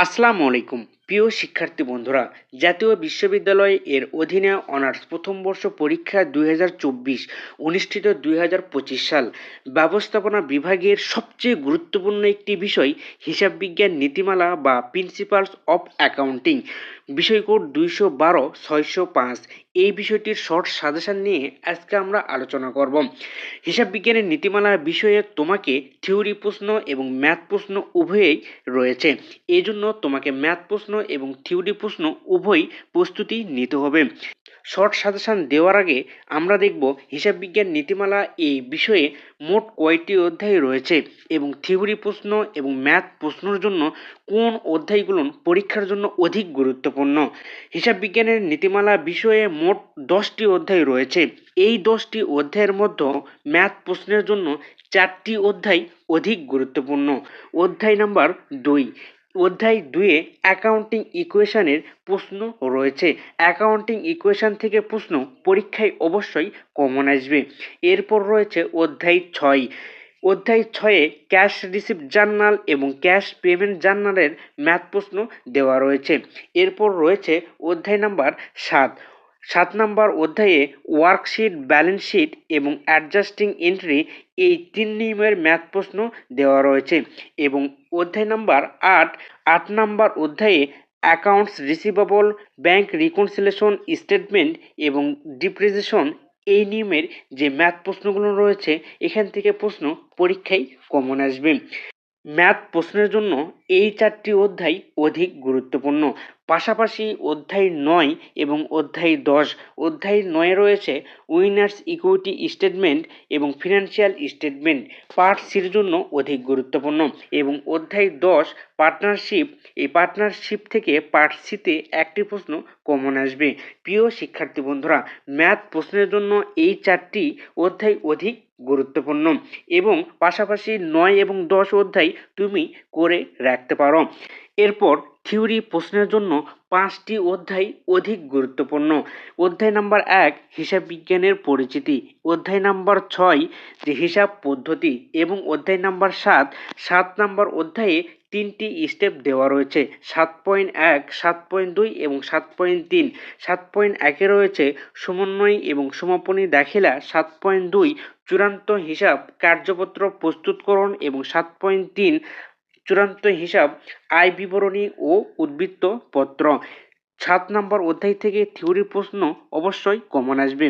அஸ்லாம் வலைக்கும் প্রিয় শিক্ষার্থী বন্ধুরা, জাতীয় বিশ্ববিদ্যালয় এর অধীনে অনার্স প্রথম বর্ষ পরীক্ষা দুই হাজার চব্বিশ অনুষ্ঠিত দুই হাজার পঁচিশ সাল। ব্যবস্থাপনা বিভাগের সবচেয়ে গুরুত্বপূর্ণ একটি বিষয় হিসাব বিজ্ঞান নীতিমালা বা প্রিন্সিপালস অফ অ্যাকাউন্টিং বিষয় কোড দুইশো বারো, ছয়শো পাঁচ। এই বিষয়টির শর্ট সাজেশন নিয়ে আজকে আমরা আলোচনা করব। হিসাব বিজ্ঞানের নীতিমালা বিষয়ে তোমাকে থিওরি প্রশ্ন এবং ম্যাথ প্রশ্ন উভয়েই রয়েছে। এই জন্য তোমাকে ম্যাথ প্রশ্ন এবং থিওরি প্রশ্ন উভয়ই প্রস্তুতি নিতে হবে। শর্ট সাজেশন দেওয়ার আগে আমরা দেখব হিসাব বিজ্ঞান নীতিমালা এই বিষয়ে মোট কয়টি অধ্যায় রয়েছে এবং থিওরি প্রশ্ন এবং ম্যাথ প্রশ্নের জন্য কোন অধ্যায়গুলো পরীক্ষার জন্য অধিক গুরুত্বপূর্ণ। হিসাব বিজ্ঞানের নীতিমালা বিষয়ে মোট দশটি অধ্যায় রয়েছে। এই দশটি অধ্যায়ের মধ্যে ম্যাথ প্রশ্নের জন্য চারটি অধ্যায় অধিক গুরুত্বপূর্ণ। অধ্যায় নাম্বার দুই অধ্যায় দুয়ে অ্যাকাউন্টিং ইকুয়েশনের প্রশ্ন রয়েছে। অ্যাকাউন্টিং ইকুয়েশন থেকে প্রশ্ন পরীক্ষায় অবশ্যই কমন আসবে। এরপর রয়েছে অধ্যায় ছয়। অধ্যায় ছয়ে ক্যাশ রিসিপ্ট জার্নাল এবং ক্যাশ পেমেন্ট জার্নালের ম্যাথ প্রশ্ন দেওয়া রয়েছে। এরপর রয়েছে অধ্যায় নাম্বার সাত। সাত নম্বর অধ্যায়ে ওয়ার্কশিট ব্যালেন্স শিট এবং অ্যাডজাস্টিং এন্ট্রি এই তিন নিয়মের ম্যাথ প্রশ্ন দেওয়া রয়েছে এবং অধ্যায় নাম্বার আট আট নাম্বার অধ্যায়ে accounts receivable bank reconciliation statement এবং ডিপ্রেজেশন এই নিয়মের যে ম্যাথ প্রশ্নগুলো রয়েছে, এখান থেকে প্রশ্ন পরীক্ষায় কমন আসবে। ম্যাথ প্রশ্নের জন্য এই চারটি অধ্যায় অধিক গুরুত্বপূর্ণ। পাশাপাশি অধ্যায় নয় এবং অধ্যায় দশ। অধ্যায় নয়ে রয়েছে উইনার্স ইকুইটি স্টেটমেন্ট এবং ফিনান্সিয়াল স্টেটমেন্ট। পার্ট সির জন্য অধিক গুরুত্বপূর্ণ। এবং অধ্যায় দশ, পার্টনারশিপ। এই পার্টনারশিপ থেকে পার্ট সিতে একটি প্রশ্ন কমন আসবে। প্রিয় শিক্ষার্থী বন্ধুরা, ম্যাথ প্রশ্নের জন্য এই চারটি অধ্যায় অধিক গুরুত্বপূর্ণ। এবং পাশাপাশি নয় এবং দশ অধ্যায় তুমি করে রাখতে পারো। এরপর থিওরি প্রশ্নের জন্য পাঁচটি অধ্যায় অধিক গুরুত্বপূর্ণ। অধ্যায় নাম্বার এক, হিসাব বিজ্ঞানের পরিচিতি। অধ্যায় নাম্বার ছয়, যে হিসাব পদ্ধতি এবং অধ্যায় নাম্বার সাত সাত নাম্বার অধ্যায়ে তিনটি স্টেপ দেওয়া রয়েছে। সাত পয়েন্ট এক, সাত পয়েন্ট দুই এবং সাত পয়েন্ট তিন। সাত পয়েন্ট একে রয়েছে সমন্বয় এবং সমাপনী দাখিলা, সাত পয়েন্ট দুই চূড়ান্ত হিসাব, কার্যপত্র প্রস্তুতকরণ এবং সাত পয়েন্ট তিন চূড়ান্ত হিসাব, আয় বিবরণী ও উদ্বৃত্ত পত্র। সাত নম্বর অধ্যায় থেকে থিওরি প্রশ্ন অবশ্যই কমন আসবে।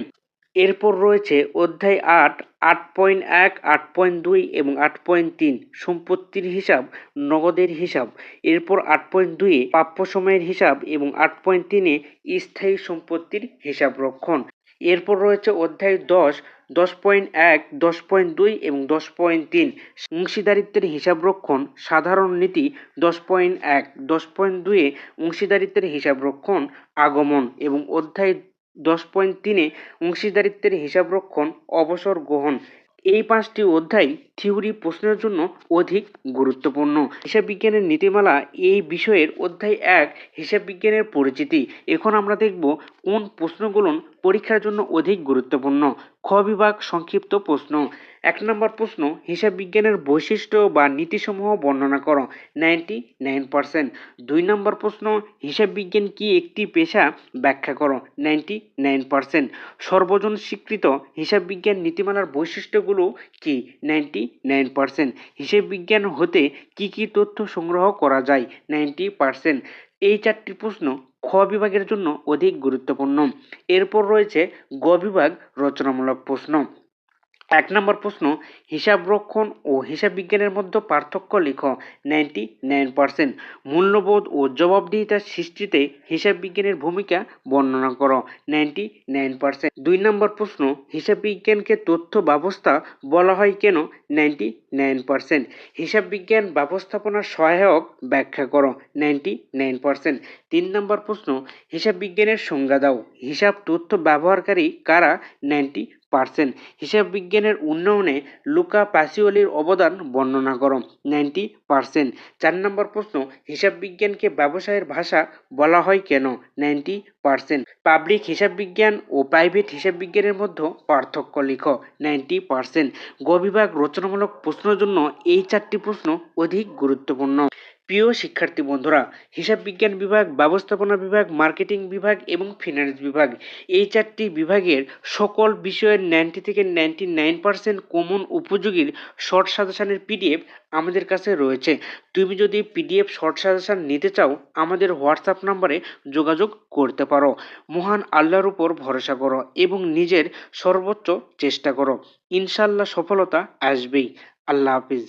এরপর রয়েছে অধ্যায় আট আট পয়েন্ট এক, আট পয়েন্ট দুই এবং আট পয়েন্ট তিন, সম্পত্তির হিসাব, নগদের হিসাব। এরপর আট পয়েন্ট দুইয়ে প্রাপ্য সময়ের হিসাব এবং আট পয়েন্ট তিনে স্থায়ী সম্পত্তির হিসাব রক্ষণ এরপর রয়েছে অধ্যায় দশ দশ পয়েন্ট এক, দশ পয়েন্ট দুই এবং দশ পয়েন্ট তিন। অংশীদারিত্বের হিসাবরক্ষণ, সাধারণ নীতি, দশ পয়েন্ট এক, দশ পয়েন্ট দুইয়ে অংশীদারিত্বের হিসাবরক্ষণ, আগমন এবং অধ্যায় দশ পয়েন্ট তিনে অংশীদারিত্বের হিসাবরক্ষণ, অবসর গ্রহণ। এই পাঁচটি অধ্যায় থিওরি প্রশ্নের জন্য অধিক গুরুত্বপূর্ণ। হিসাব বিজ্ঞানের নীতিমালা এই বিষয়ের অধ্যায় এক হিসাব বিজ্ঞানের পরিচিতি। এখন আমরা দেখব কোন প্রশ্নগুলো পরীক্ষার জন্য অধিক গুরুত্বপূর্ণ। খ বিভাগ সংক্ষিপ্ত প্রশ্ন। এক নম্বর প্রশ্ন হিসাব বিজ্ঞানের বৈশিষ্ট্য বা নীতিসমূহ বর্ণনা করো। Ninety nine percent. দুই নম্বর প্রশ্ন হিসাব বিজ্ঞান কি একটি পেশা? ব্যাখ্যা করো। Ninety nine percent. সর্বজন স্বীকৃত হিসাব বিজ্ঞান নীতিমালার বৈশিষ্ট্যগুলো কি? নাইনটি নাইন পার্সেন্ট হিসেব বিজ্ঞান হতে কি কি তথ্য সংগ্রহ করা যায়? নাইনটি পার্সেন্ট এই চারটি প্রশ্ন খ বিভাগের জন্য অধিক গুরুত্বপূর্ণ। এরপর রয়েছে গ বিভাগ রচনামূলক প্রশ্ন। এক নম্বর প্রশ্ন হিসাব রক্ষণ ও হিসাব বিজ্ঞানের মধ্যে পার্থক্য লিখ নাইনটি নাইন পার্সেন্ট মূল্যবোধ ও জবাবদিহিতার সৃষ্টিতে হিসাব বিজ্ঞানের ভূমিকা বর্ণনা করো নাইনটি নাইন পার্সেন্ট দুই নম্বর প্রশ্ন হিসাব বিজ্ঞানকে তথ্য ব্যবস্থা বলা হয় কেন নাইনটি নাইন পার্সেন্ট হিসাব বিজ্ঞান ব্যবস্থাপনার সহায়ক ব্যাখ্যা করো নাইনটি নাইন পার্সেন্ট তিন নম্বর প্রশ্ন হিসাব বিজ্ঞানের সংজ্ঞা দাও। হিসাব তথ্য ব্যবহারকারী কারা নাইনটি পার্সেন্ট। হিসাব বিজ্ঞানের উন্নয়নে লুকা প্যাসিওলির অবদান বর্ণনা করো। নাইনটি পার্সেন্ট চার নম্বর প্রশ্ন, হিসাব বিজ্ঞানকে ব্যবসায়ের ভাষা বলা হয় কেন? নাইনটি পার্সেন্ট পাবলিক হিসাব বিজ্ঞান ও প্রাইভেট হিসাব বিজ্ঞানের মধ্যে পার্থক্য লিখ। নাইনটি পার্সেন্ট গ বিভাগ রচনামূলক প্রশ্নের জন্য এই চারটি প্রশ্ন অধিক গুরুত্বপূর্ণ। প্রিয় শিক্ষার্থী বন্ধুরা, হিসাব বিজ্ঞান বিভাগ, ব্যবস্থাপনা বিভাগ, মার্কেটিং বিভাগ এবং ফিনান্স বিভাগ, এই চারটি বিভাগের সকল বিষয়ের নাইনটি থেকে নাইনটি নাইন পার্সেন্ট কমন উপযোগীর শর্ট সাজেশনের পিডিএফ আমাদের কাছে রয়েছে। তুমি যদি পিডিএফ শর্ট সাজেশন নিতে চাও, আমাদের হোয়াটসঅ্যাপ নাম্বারে যোগাযোগ করতে পারো। মহান আল্লাহর উপর ভরসা করো এবং নিজের সর্বোচ্চ চেষ্টা করো। ইনশাল্লাহ সফলতা আসবেই। আল্লাহ হাফিজ।